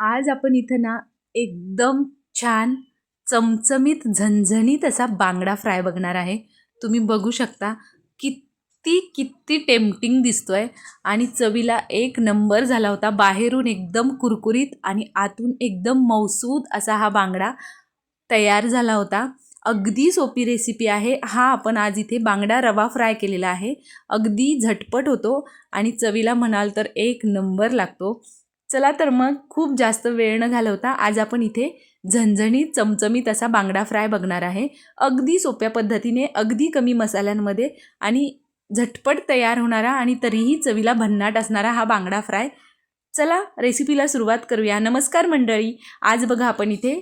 आज आपण इथं ना एकदम छान चमचमीत झणझणीत असा बांगडा फ्राय बघणार आहे. तुम्ही बघू शकता किती किती टेम्पटिंग दिसतो आहे आणि चवीला एक नंबर झाला होता. बाहेरून एकदम कुरकुरीत आणि आतून एकदम मौसूद असा हा बांगडा तयार झाला होता. अगदी सोपी रेसिपी आहे. हा आपण आज इथे बांगडा रवा फ्राय केलेला आहे. अगदी झटपट होतो आणि चवीला म्हणाल तर एक नंबर लागतो. चला तर मग खूप जास्त वेळ न घालवता आज आपण इथे झणझणीत चमचमीत असा बांगडा फ्राय बघणार आहे. अगदी सोप्या पद्धतीने अगदी कमी मसाल्यांमध्ये आणि झटपट तयार होणारा आणि तरीही चवीला भन्नाट असणारा हा बांगडा फ्राय. चला रेसिपीला सुरुवात करूया. नमस्कार मंडळी आज बघा आपण इथे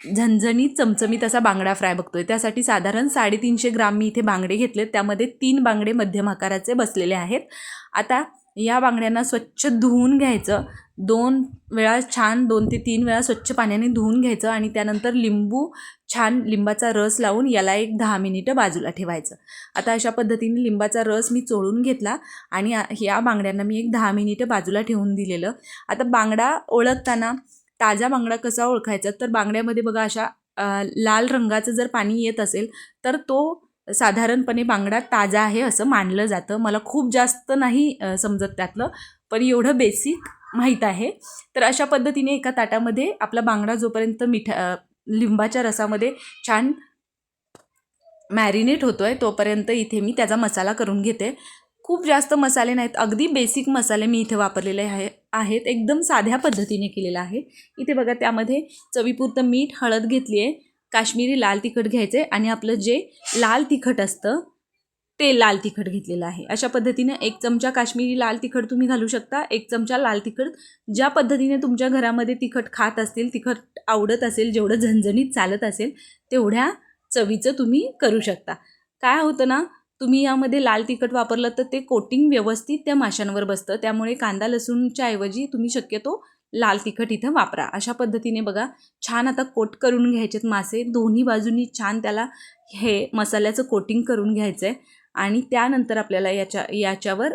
झणझणीत चमचमीत असा बांगडा फ्राय बघतोय. त्यासाठी साधारण साडेतीनशे ग्राम मी इथे बांगडे घेतलेत. त्यामध्ये तीन बांगडे मध्यम आकाराचे बसलेले आहेत. आता या बांगड्यांना स्वच्छ धुवून घ्यायचं. दोन वेळा छान दोन ते तीन वेळा स्वच्छ पाण्याने धुवून घ्यायचं आणि त्यानंतर लिंबू छान लिंबाचा रस लावून याला एक दहा मिनिटं बाजूला ठेवायचं. आता अशा पद्धतीने लिंबाचा रस मी चोळून घेतला आणि या बांगड्यांना मी एक दहा मिनिटं बाजूला ठेवून दिलेलं. आता बांगडा ओळखताना ताजा बांगडा कसा ओळखायचा? तर बांगड्यामध्ये बघा अशा लाल रंगाचं जर पाणी येत असेल तर तो साधारणपणे बांगडा ताजा आहे असं मानलं जातं. मला खूप जास्त नाही समजत त्यातलं पण एवढं बेसिक माहीत आहे. तर अशा पद्धतीने एका ताटामध्ये आपला बांगडा जोपर्यंत मिठा लिंबाच्या रसामध्ये छान मॅरिनेट होतो आहे तोपर्यंत इथे मी त्याचा मसाला करून घेते. खूप जास्त मसाले नाहीत. अगदी बेसिक मसाले मी इथे वापरलेले आहे आहेत. एकदम साध्या पद्धतीने केलेला आहे. इथे बघा त्यामध्ये चवीपुरतं मीठ हळद घेतली आहे काश्मीरी लाल तिखट घ्यायचे आणि आपलं जे लाल तिखट असतं ते लाल तिखट घेतलेलं आहे. अशा पद्धतीने एक चमचा काश्मीरी लाल तिखट तुम्ही घालू शकता. एक चमचा लाल तिखट. ज्या पद्धतीने तुमच्या घरामध्ये तिखट खात असतील तिखट आवडत असेल जेवढं झणझणीत चालत असेल तेवढ्या चवीचं तुम्ही करू शकता. काय होतं ना तुम्ही यामध्ये लाल तिखट वापरलं तर ते कोटिंग व्यवस्थित त्या माशांवर बसतं. त्यामुळे कांदा लसूणच्या ऐवजी तुम्ही शक्यतो लाल तिखट इथं वापरा. अशा पद्धतीने बघा छान आता कोट करून घ्यायचेत मासे. दोन्ही बाजूनी छान त्याला हे मसाल्याचं कोटिंग करून घ्यायचं आहे आणि त्यानंतर आपल्याला याच्या याच्यावर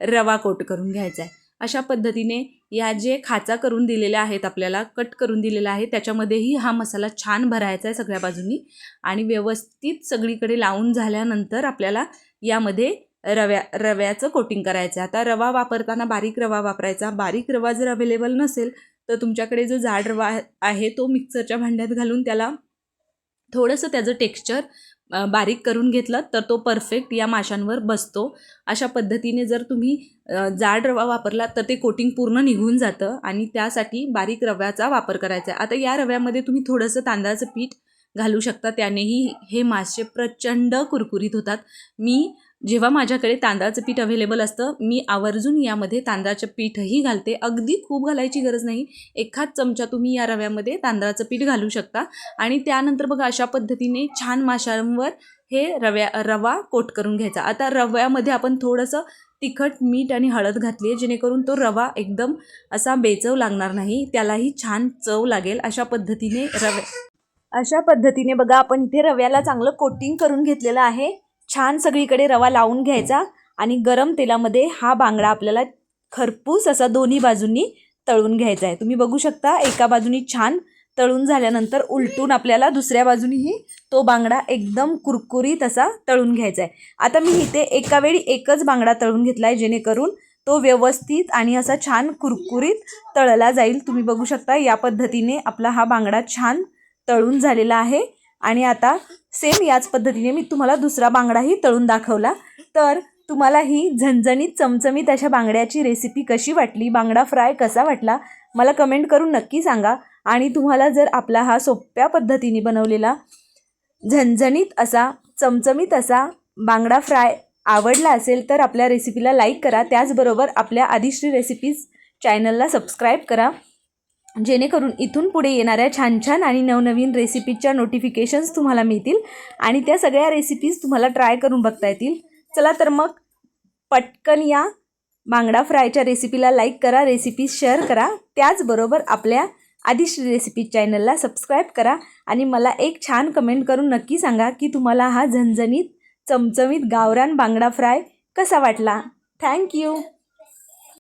रवा कोट करून घ्यायचा आहे. अशा पद्धतीने या जे खाचा करून दिलेल्या आहेत आपल्याला कट करून दिलेला आहे त्याच्यामध्येही हा मसाला छान भरायचा आहे सगळ्या बाजूनी. आणि व्यवस्थित सगळीकडे लावून झाल्यानंतर आपल्याला यामध्ये रव्या रव्याचं कोटिंग करायचं आहे. आता रवा वापरताना बारीक रवा वापरायचा. बारीक रवा जर अवेलेबल नसेल तर तुमच्याकडे जो जाड रवा आहे तो मिक्सरच्या भांड्यात घालून त्याला थोडंसं त्याचं टेक्स्चर बारीक करून घेतलं तर तो परफेक्ट या माशांवर बसतो. अशा पद्धतीने जर तुम्ही जाड रवा वापरला तर ते कोटिंग पूर्ण निघून जातं आणि त्यासाठी बारीक रव्याचा वापर करायचा आहे. आता या रव्यामध्ये तुम्ही थोडंसं तांदळाचं पीठ घालू शकता. त्यानेही हे मासे प्रचंड कुरकुरीत होतात. मी जेव्हा माझ्याकडे तांदळाचं पीठ अवेलेबल असतं मी आवर्जून यामध्ये तांदळाचं पीठही घालते. अगदी खूप घालायची गरज नाही. एखाद चमचा तुम्ही या रव्यामध्ये तांदळाचं पीठ घालू शकता. आणि त्यानंतर बघा अशा पद्धतीने छान माशांवर हे रव्या रवा कोट करून घ्यायचा. आता रव्यामध्ये आपण थोडंसं तिखट मीठ आणि हळद घातली आहे जेणेकरून तो रवा एकदम असा बेचव लागणार नाही. त्यालाही छान चव लागेल. अशा पद्धतीने रव्या अशा पद्धतीने बघा आपण इथे रव्याला चांगलं कोटिंग करून घेतलेलं आहे. छान सगळीकडे रवा लावून घ्यायचा आणि गरम तेलामध्ये हा बांगडा आपल्याला खरपूस असा दोन्ही बाजूंनी तळून घ्यायचा आहे. तुम्ही बघू शकता एका बाजूनी छान तळून झाल्यानंतर उलटून आपल्याला दुसऱ्या बाजूनीही तो बांगडा एकदम कुरकुरीत असा तळून घ्यायचा आहे. आता मी इथे एका वेळी एकच बांगडा तळून घेतला आहे जेणेकरून तो व्यवस्थित आणि असा छान कुरकुरीत तळला जाईल. तुम्ही बघू शकता या पद्धतीने आपला हा बांगडा छान तळून झालेला आहे. आणि आता सेम याच पद्धतीने मी तुम्हाला दुसरा बांगडाही तळून दाखवला. तर तुम्हाला ही झणझणीत चमचमीत अशा बांगड्याची रेसिपी कशी वाटली? बांगडा फ्राय कसा वाटला? मला कमेंट करून नक्की सांगा. आणि तुम्हाला जर आपला हा सोप्या पद्धतीने बनवलेला झणझणीत असा चमचमीत असा बांगडा फ्राय आवडला असेल तर आपल्या रेसिपीला लाईक करा. त्याचबरोबर आपल्या आदिश्री रेसिपीज चॅनलला सबस्क्राईब करा. जेणेकरून इथून पुढे येणाऱ्या छान छान आणि नवनवीन रेसिपीजच्या नोटिफिकेशन्स तुम्हाला मिळतील आणि त्या सगळ्या रेसिपीज तुम्हाला ट्राय करून बघता येतील. चला तर मग पटकन या बांगडा फ्रायच्या रेसिपीला लाईक करा रेसिपीज शेअर करा. त्याचबरोबर आपल्या आदिश्री रेसिपी चॅनलला सबस्क्राईब करा आणि मला एक छान कमेंट करून नक्की सांगा की तुम्हाला हा झणझणीत चमचमीत गावरान बांगडा फ्राय कसा वाटला. थँक्यू